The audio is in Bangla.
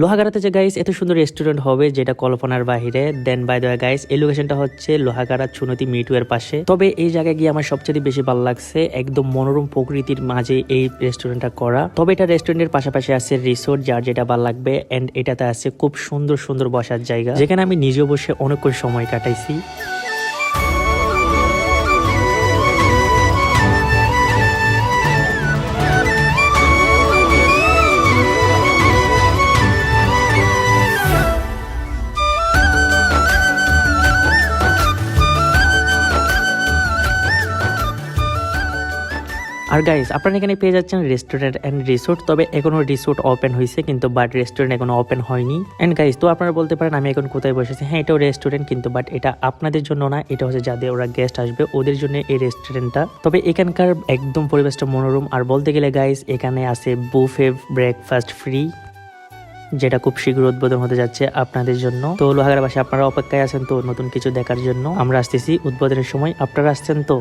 লোহাগাড়াতে যে গাইস এত সুন্দর রেস্টুরেন্ট হবে যেটা কল্পনার বাহিরে। দেন বাই দা গাইস এই লোকেশনটা হচ্ছে লোহাগাড়া চুনতি এর পাশে। তবে এই জায়গায় গিয়ে আমার সবচেয়ে বেশি ভালো লাগছে একদম মনোরম প্রকৃতির মাঝে এই রেস্টুরেন্টটা করা। তবে এটা রেস্টুরেন্টের পাশাপাশি আছে রিসোর্ট যার যেটা ভালো লাগবে এন্ড এটাতে আছে খুব সুন্দর সুন্দর বসার জায়গা। যেখানে আমি নিজে বসে অনেকক্ষণ সময় কাটাইছি। আর গাইস আপনারা এখানে পেয়ে যাচ্ছেন রেস্টুরেন্ট এন্ড রিসোর্ট তবে এখনও রিসোর্ট ওপেন হয়েছে কিন্তু বাট রেস্টুরেন্ট এখনও ওপেন হয়নি। এন্ড গাইস তো আপনারা বলতে পারেন আমি এখন কোথায় বসেছি? হ্যাঁ এটাও রেস্টুরেন্ট কিন্তু বাট এটা আপনাদের জন্য না, এটা হচ্ছে যাদের ওরা গেস্ট আসবে, ওদের জন্য এই রেস্টুরেন্টটা তবে এখানকার একদম পরিবেশটা মনোরম, আর বলতে গেলে গাইস এখানে আছে বুফে ব্রেকফাস্ট ফ্রি যেটা খুব শীঘ্র উদ্বোধন হতে যাচ্ছে আপনাদের জন্য। তো লোহাগাড়া বাসে আপনারা অপেক্ষায় আছেন তো নতুন কিছু দেখার জন্য। আমরা আসতেছি উদ্বোধনের সময়, আপনারা আসছেন তো?